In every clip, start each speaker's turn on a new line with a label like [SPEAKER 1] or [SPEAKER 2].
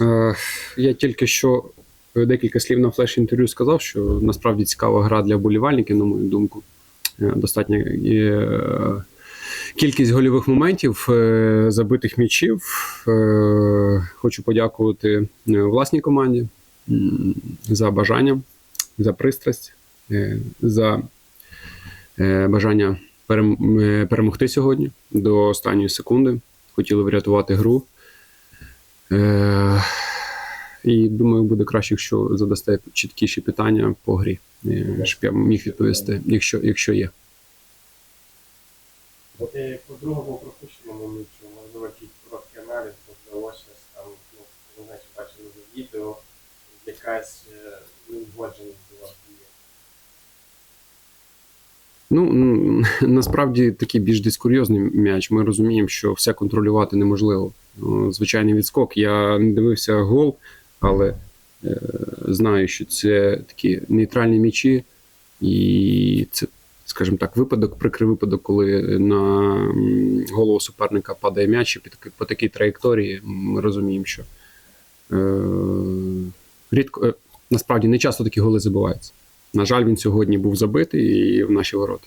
[SPEAKER 1] Е, Я тільки що декілька слів на флеш-інтерв'ю сказав, що насправді цікава гра для вболівальників, на мою думку. Е, Достатня е, кількість гольових моментів, е, забитих м'ячів. Е, Хочу подякувати е, власній команді за бажання, за пристрасть, е, за е, бажання перем- е, перемогти сьогодні до останньої секунди. Хотіли врятувати гру. І думаю, буде краще, якщо задасте чіткіші питання по грі, е, щоб я міг відповісти, якщо, якщо є.
[SPEAKER 2] По другому пропущеному м'ячу, можливо, якийсь короткий аналіз, бо вдалося там, ну, не знаю, чи бачили за відео, якась е, неузгодженість була.
[SPEAKER 1] Ну насправді такий більш десь курйозний м'яч. Ми розуміємо, що все контролювати неможливо. Ну, Звичайний відскок. Я не дивився гол, але е, знаю, що це такі нейтральні м'ячі, і це, скажімо так, випадок, прикрий випадок, коли на голову суперника падає м'яч і по, такій траєкторії. Ми розуміємо, що е, рідко е, насправді не часто такі голи забиваються. На жаль, він сьогодні був забитий і в наші ворота.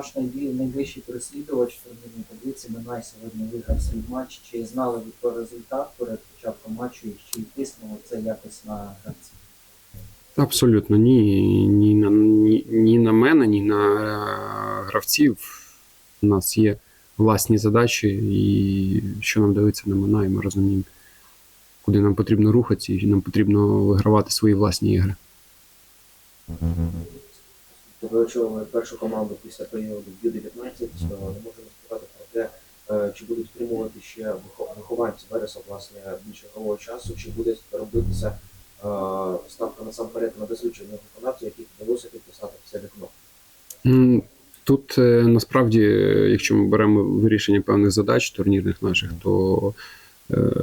[SPEAKER 3] Ваш найближчий переслідувач в турнірній таблиці Минай сьогодні виграв свій матч. Чи знали ви про результат перед початком матчу і чи тиснуло це якось на гравців?
[SPEAKER 1] Абсолютно ні. Ні на, ні, ні на мене, ні на е, гравців. У нас є власні задачі, і що нам дивиться на і ми розуміємо, куди нам потрібно рухатися, і нам потрібно вигравати свої власні ігри.
[SPEAKER 4] Ви очолили першу команду після періоду Ю-19, е, не можемо сказати про те, е, чи будуть отримувати ще вихованці Вереса власне більше ігрового часу, чи буде робитися е, ставка насамперед на досвідчених виконавців, яких вдалося підписати це вікно.
[SPEAKER 1] Тут насправді, якщо ми беремо вирішення певних задач турнірних наших, то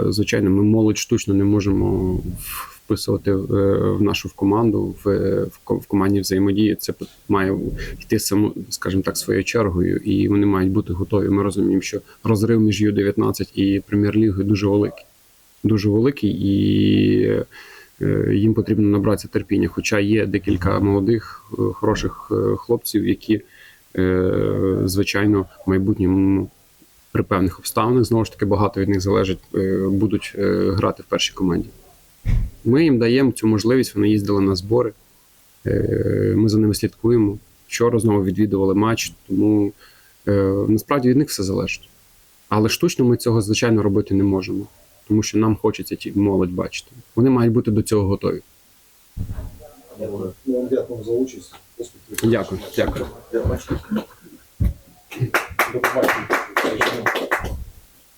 [SPEAKER 1] звичайно ми молодь штучно не можемо вписувати е, в нашу в команду, в, е, в ко- в командні взаємодії. Це має йти само, скажімо так, своєю чергою, і вони мають бути готові. Ми розуміємо, що розрив між Ю-19 і прем'єр-лігою дуже великий. Дуже великий, і е, їм потрібно набратися терпіння. Хоча є декілька молодих, хороших хлопців, які, звичайно, в майбутньому при певних обставинах знову ж таки багато від них залежить, будуть грати в першій команді. Ми їм даємо цю можливість, вони їздили на збори. е, Ми за ними слідкуємо. Вчора знову відвідували матч, тому е, насправді від них все залежить. Але штучно ми цього, звичайно, робити не можемо, тому що нам хочеться ті молодь бачити. Вони мають бути до цього готові.
[SPEAKER 4] Дякую.
[SPEAKER 5] Ми за участь.
[SPEAKER 1] Дякую, дякую.
[SPEAKER 5] До побачення.